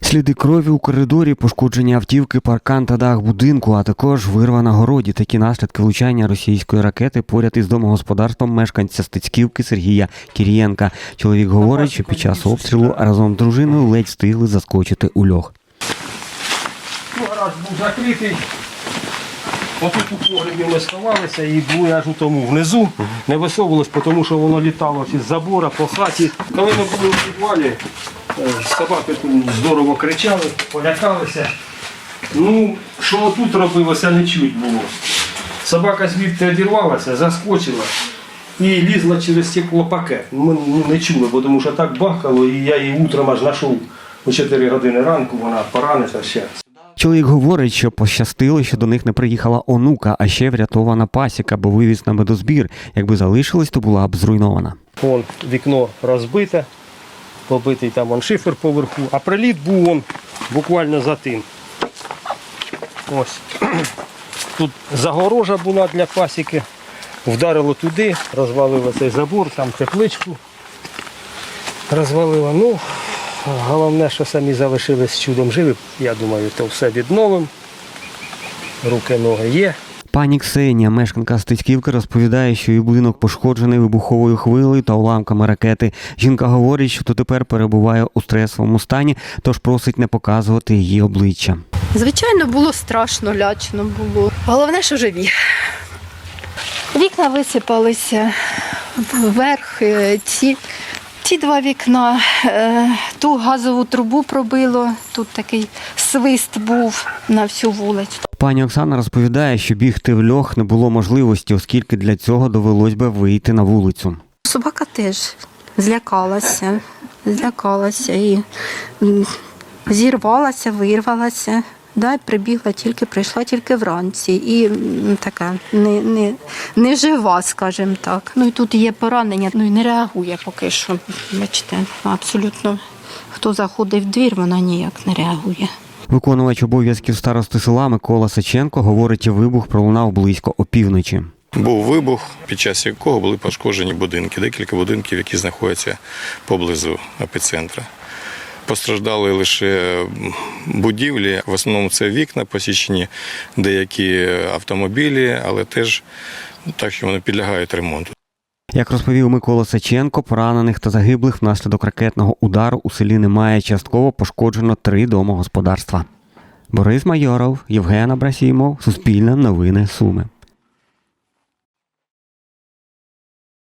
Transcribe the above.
Сліди крові у коридорі, пошкоджені автівки, паркан та дах будинку, а також вирва на городі. Такі наслідки влучання російської ракети поряд із домогосподарством мешканця Стецьківки Сергія Кірієнка. Чоловік говорить, що під час обстрілу разом з дружиною ледь встигли заскочити у льох. Ну, гараж був закритий. Отут у погребі ми сховалися і були аж у тому внизу. Не висовувалось, тому що воно літало із забора по хаті. Коли ми були у підвалі, е, собаки здорово кричали, полякалися. Ну, що тут робилося, не чуть було. Собака звідти одірвалася, заскочила і лізла через стеклопакет. Ми ну, не чули, бо тому що так бахкало, і я її утром аж знайшов о 4 години ранку, вона поранена ще. Чоловік говорить, що пощастило, що до них не приїхала онука, а ще врятована пасіка, бо вивіз на медозбір. Якби залишилась, то була б зруйнована. Вон вікно розбите, побитий там он шифер поверху, а приліт був он буквально за тим. Ось. Тут загорожа була для пасіки. Вдарило туди, розвалило цей забор, там тепличку розвалило. Ну, головне, що самі залишились чудом живі. Я думаю, то все відновимо. Руки, ноги є. Пані Ксенія, мешканка Стецьківки, розповідає, що її будинок пошкоджений вибуховою хвилею та уламками ракети. Жінка говорить, що тепер перебуває у стресовому стані, тож просить не показувати її обличчя. Звичайно, було страшно, лячно було. Головне, що живі. Вікна висипалися вверх. е, Ці, ці два вікна, е, ту газову трубу пробило, тут такий свист був на всю вулицю. Пані Оксана розповідає, що бігти в льох не було можливості, оскільки для цього довелось би вийти на вулицю. Собака теж злякалася, злякалася і зірвалася, вирвалася. Да, прибігла тільки, прийшла тільки вранці. І така не, не, не жива, скажімо так. Ну і тут є поранення, ну і не реагує поки що. Бачите, абсолютно хто заходить в двір, вона ніяк не реагує. Виконувач обов'язків старости села Микола Саченко говорить, вибух пролунав близько опівночі. Був вибух, під час якого були пошкоджені будинки, декілька будинків, які знаходяться поблизу епіцентра. Постраждали лише будівлі, в основному це вікна посічені, деякі автомобілі, але теж так, що вони підлягають ремонту. Як розповів Микола Саченко, поранених та загиблих внаслідок ракетного удару у селі немає. Частково пошкоджено три домогосподарства. Борис Майоров, Євген Абрасімов, Суспільне новини Суми.